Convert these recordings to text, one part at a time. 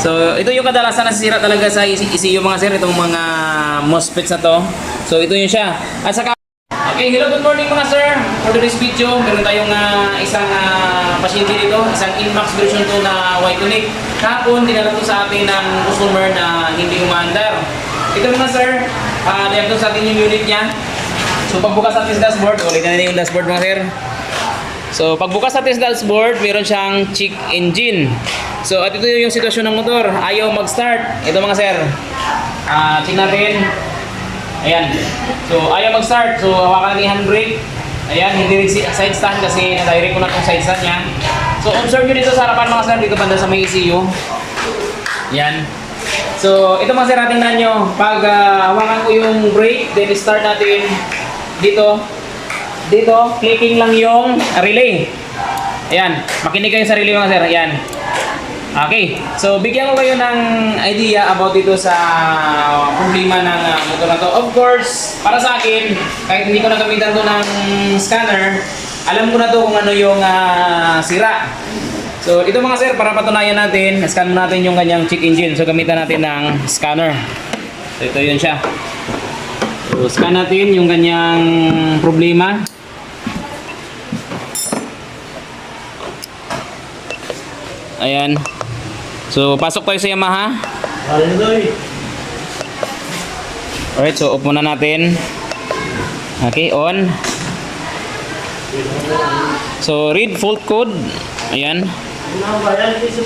So, ito yung kadalasan nasisira talaga sa ECU mga sir, itong mga MOSFETs na to. So, ito yun siya. At saka, okay, hello, good morning mga sir. For today's video, meron tayong ah, isang uh, pasyente dito, isang Inmax version 2 na Y-Connect. Kahapon, dinala to sa atin ng customer na hindi umaandar. Ito mga sir, uh, to sa atin yung unit niya. So, pagbukas natin sa dashboard, ulitin natin yung dashboard mga sir. So, pagbukas natin sa dashboard, meron siyang check engine. So, at ito yung sitwasyon ng motor. Ayaw mag-start. Ito mga sir. Ah, check natin. Ayan. So, ayaw mag-start. So, hawakan natin yung handbrake. Ayan, hindi rin si- side stand kasi na-direct ko na itong side stand niya. So, observe nyo dito sa harapan mga sir. Dito banda sa may ECU. Yan. So, ito mga sir, tingnan nyo. Pag ah, hawakan ko yung brake, then start natin dito. Dito, clicking lang yung relay. Ayan, makinig kayo sa relay mga sir. Ayan. Okay, so bigyan ko kayo ng idea about dito sa problema ng ah, motor na to. Of course, para sa akin, kahit hindi ko nagamitan to ng scanner, alam ko na to kung ano yung ah, sira. So ito mga sir, para patunayan natin, scan natin yung kanyang check engine. So gamitan natin ng scanner. So ito yun siya. So scan natin yung kanyang problema. Ayan. So, pasok tayo sa Yamaha. Alright, so off muna natin. Okay, on. So, read fault code. Ayan.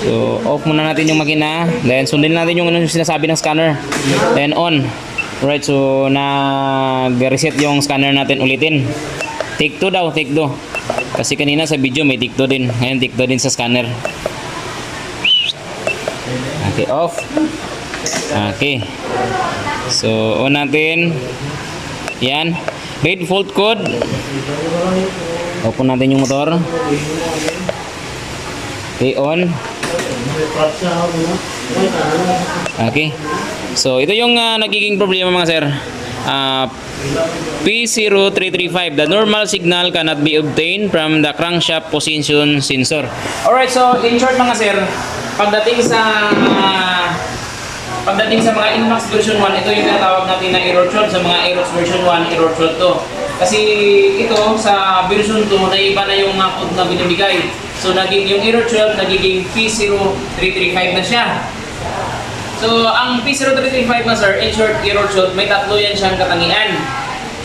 So, off muna natin yung makina. Then, sundin natin yung yung sinasabi ng scanner. Then, on. Alright, so, nag-reset yung scanner natin ulitin. Take 2 daw, take 2. Kasi kanina sa video may take 2 din. Ngayon, take 2 din sa scanner. Okay, off. Okay. So, on natin. Yan. Read fault code. Open natin yung motor. Okay, on. Okay. So, ito yung ah, nagiging problema mga sir. Ah, P0335, the normal signal cannot be obtained from the crankshaft position sensor. Alright, so in short mga sir, pagdating sa pagdating sa mga Inmax version 1, ito yung tinatawag natin na error code sa mga Aerox version 1, error code to. Kasi ito sa version 2, naiba na yung mga code na binibigay. So naging yung error code nagiging P0335 na siya. So, ang P0335 na sir, in short, error shot, may tatlo yan siyang katangian.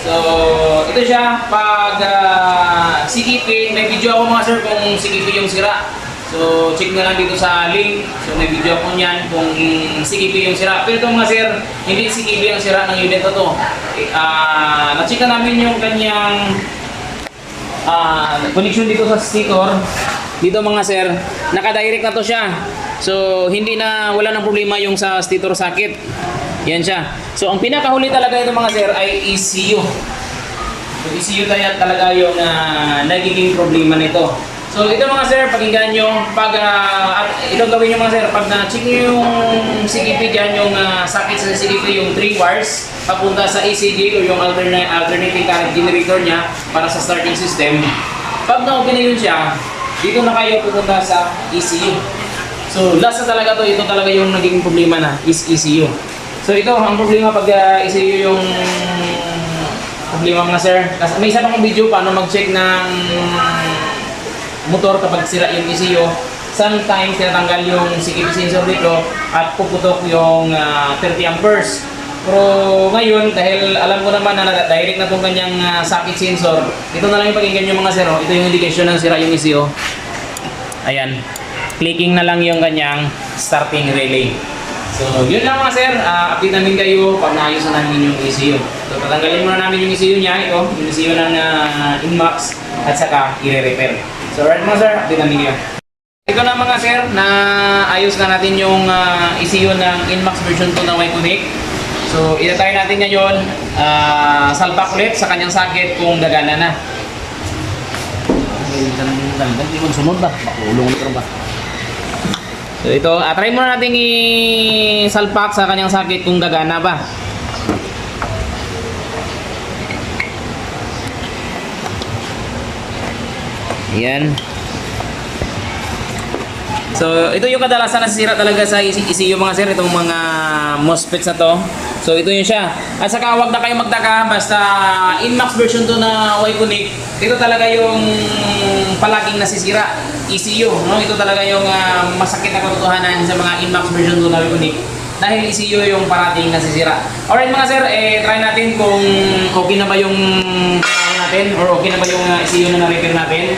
So, ito siya, pag uh, CKP, may video ako mga sir kung CKP yung sira. So, check na lang dito sa link. So, may video ako niyan kung CKP yung sira. Pero ito mga sir, hindi CKP yung sira ng unit na to. Ah, na-check na namin yung kanyang ah connection dito sa sticker. Dito mga sir, naka-direct na to siya. So, hindi na, wala nang problema yung sa sticker socket. Yan siya. So, ang pinakahuli talaga ito mga sir ay ECU. So, ECU tayo talaga yung ah, nagiging problema nito. So, ito mga sir, pakinggan nyo. Pag, ah, at ito gawin nyo mga sir, pag na-check nyo yung CKP dyan, yung ah, socket sa CKP, yung 3 wires, papunta sa ECG o yung alternate, alternating current generator niya para sa starting system. Pag na-open na yun siya, dito na kayo pupunta sa ECU. So, last na talaga to, ito talaga yung naging problema na, is ECU. So, ito, ang problema pag uh, ECU yung problema mga sir. May isa pang video paano mag-check ng motor kapag sira yung ECU. Sometimes, tinatanggal yung CKP sensor dito at puputok yung ah, 30 amperes. Pero ngayon, dahil alam ko naman na direct na itong kanyang ah, socket sensor, ito na lang yung pakinggan yung mga sir. oh. Ito yung indication ng sira yung ECU. Ayan. Clicking na lang yung kanyang starting relay. So, yun lang mga sir. Uh, update namin kayo pag naayos na namin yung ECU. So, patanggalin muna namin yung ECU niya. Ito, yung ECU ng uh, Inmax at saka i-repair. So, right mga sir, update namin kayo. Ito na mga sir, na ayos na natin yung uh, ECU ng Inmax version 2 ng Y-Connect. So, itatry natin ngayon uh, salpak ulit sa kanyang socket kung gagana na. Hindi mo sunod ba? Makulong ulit ba? So ito, uh, try muna natin i-salpak sa kanyang sakit kung gagana ba. Yan. So, ito yung kadalasan nasisira talaga sa ECU mga sir, itong mga MOSFETs na to. So, ito yun siya. At saka huwag na kayong magtaka, basta Inmax version to na Y-Connect, ito talaga yung palaging nasisira, ECU. No? Ito talaga yung ah, masakit na katotohanan sa mga Inmax version to na Y-Connect. Dahil ECU yung parating nasisira. Alright mga sir, eh, try natin kung okay na ba yung natin or okay na ba yung ah, ECU na na-repair natin.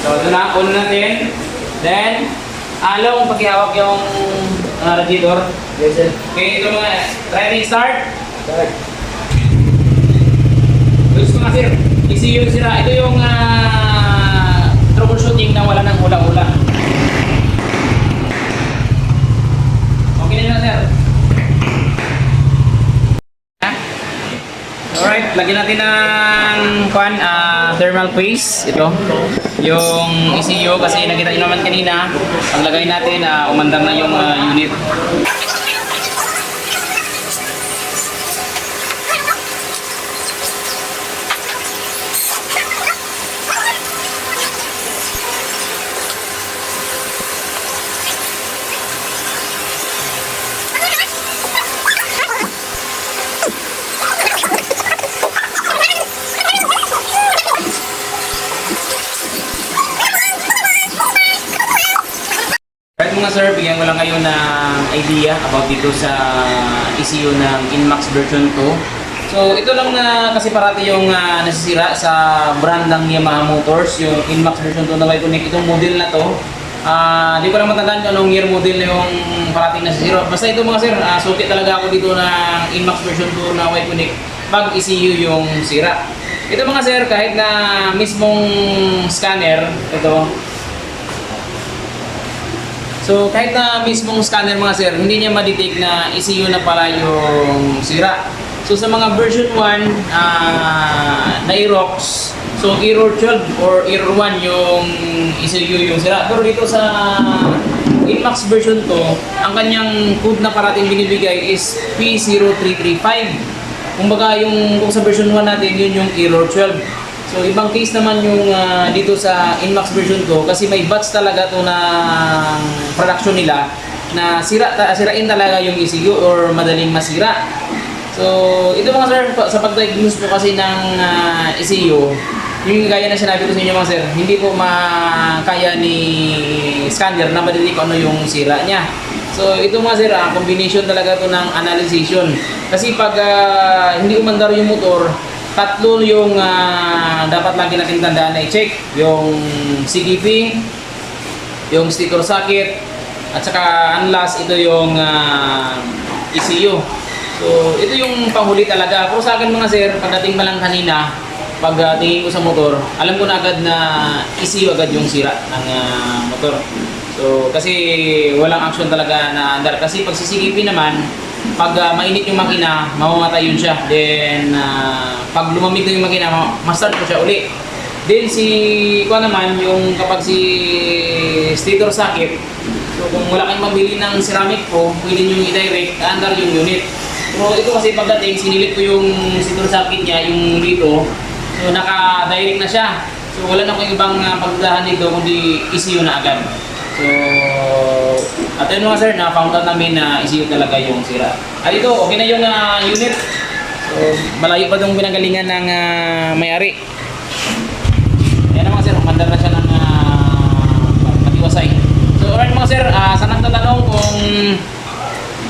So, ito na, on natin. Then, along paghihawak yung uh, radiator. Yes, sir. Okay, ito mga, try natin start. Gusto nga sir, ECU sila. Ito yung uh, troubleshooting na wala ng hula-hula. Okay na sir. Alright, lagyan natin ng kwan, ah, thermal paste. Ito. Yung ECU kasi nakita nyo naman kanina, ang lagay natin, ah, umandar na yung ah, unit. Sir, bigyan ko lang kayo ng idea about dito sa ECU ng Inmax version 2. So ito lang na kasi parati yung ah, nasisira sa brand ng Yamaha Motors, yung Inmax version 2 na may connect itong model na to. Ah, di ko lang matandaan kung anong year model na yung parating nasisira. Basta ito mga sir, uh, suki talaga ako dito ng Inmax version 2 na Y Connect pag ECU yung sira. Ito mga sir, kahit na mismong scanner, ito, So kahit na mismong scanner mga sir, hindi niya ma-detect na ECU na pala yung sira. So sa mga version 1 ah, na Aerox, so error 12 or error 1 yung ECU yung sira. Pero dito sa Inmax version 2, ang kanyang code na parating binibigay is P0335. Kumbaga yung kung sa version 1 natin, yun yung error 12. So ibang case naman yung ah, dito sa Inmax version 2 kasi may batch talaga to ng production nila na sira ta, sirain talaga yung ECU or madaling masira. So ito mga sir sa pag-diagnose po kasi ng ah, ECU yung gaya na sinabi ko sa inyo mga sir, hindi po makaya ni scanner na madali kung ano yung sira niya. So ito mga sir, ah, combination talaga to ng analyzation. Kasi pag ah, hindi umandar yung motor, tatlo yung ah, dapat lagi natin tandaan na i-check. Yung CDP, yung sticker socket, at saka unless ito yung ah, ECU. So ito yung panghuli talaga. Pero sa akin mga sir, pagdating pa lang kanina, pag ah, tingin ko sa motor, alam ko na agad na ECU agad yung sira ng ah, motor. So kasi walang action talaga na andar. Kasi pag CCTV naman, pag ah, mainit yung makina, mamamatay yun siya. Then ah, pag lumamig na yung makina, ma- ma-start ko siya uli. Then si ko naman yung kapag si stator socket, so kung wala kayong mabili ng ceramic po, pwede nyo i-direct, andar yung unit. Pero ito kasi pagdating, sinilit ko yung stator socket niya, yung dito, so naka-direct na siya. So wala na akong ibang uh, pagdahan dito, kundi ECU na agad. So, at yun nga sir, na-found out namin na ECU talaga yung sira. At ito, okay na yung ah, unit. So, malayo pa itong pinanggalingan ng ah, may-ari. Ayan naman sir, umandar na siya ng uh, matiwasay. So alright mga sir, uh, saan nagtatanong kung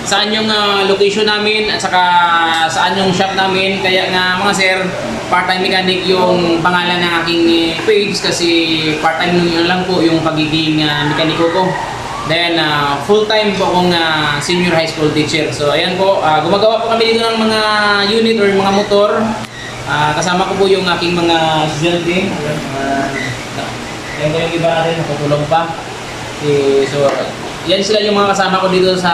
saan yung ah, location namin at saka saan yung shop namin. Kaya nga mga sir, part-time mechanic yung pangalan ng aking eh, page kasi part-time yun lang po yung pagiging uh, mekaniko ko. Then ah, full-time po akong ah, senior high school teacher. So ayan po, ah, gumagawa po kami dito ng mga unit or mga motor. Ah, kasama ko po yung aking mga estudyante. Ayan, uh, ayan ko yung iba natin, nakutulog pa. Eh, so, yan sila yung mga kasama ko dito sa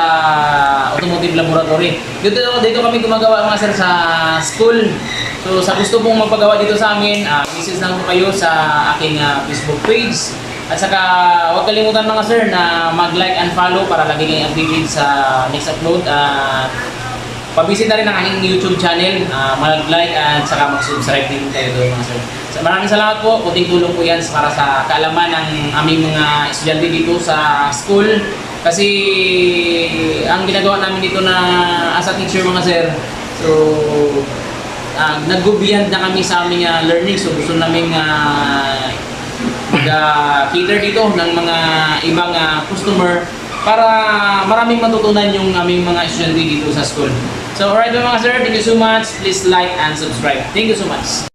automotive laboratory. Dito, dito kami gumagawa mga sir sa school. So sa gusto pong magpagawa dito sa amin, uh, message lang po kayo sa aking ah, Facebook page. At saka huwag kalimutan mga sir na mag-like and follow para lagi kayong updated sa next upload. At pabisit na rin ang aking YouTube channel, ah, mag-like at saka mag-subscribe din kayo doon mga sir. So, maraming salamat po, kunting tulong po yan para sa kaalaman ng aming mga estudyante dito sa school. Kasi ang ginagawa namin dito na as a teacher mga sir, so uh, nag-go beyond na kami sa aming ah, learning. So gusto namin uh, mag-cater dito ng mga ibang ah, customer para maraming matutunan yung aming mga estudyante dito sa school. So alright mga sir, thank you so much. Please like and subscribe. Thank you so much.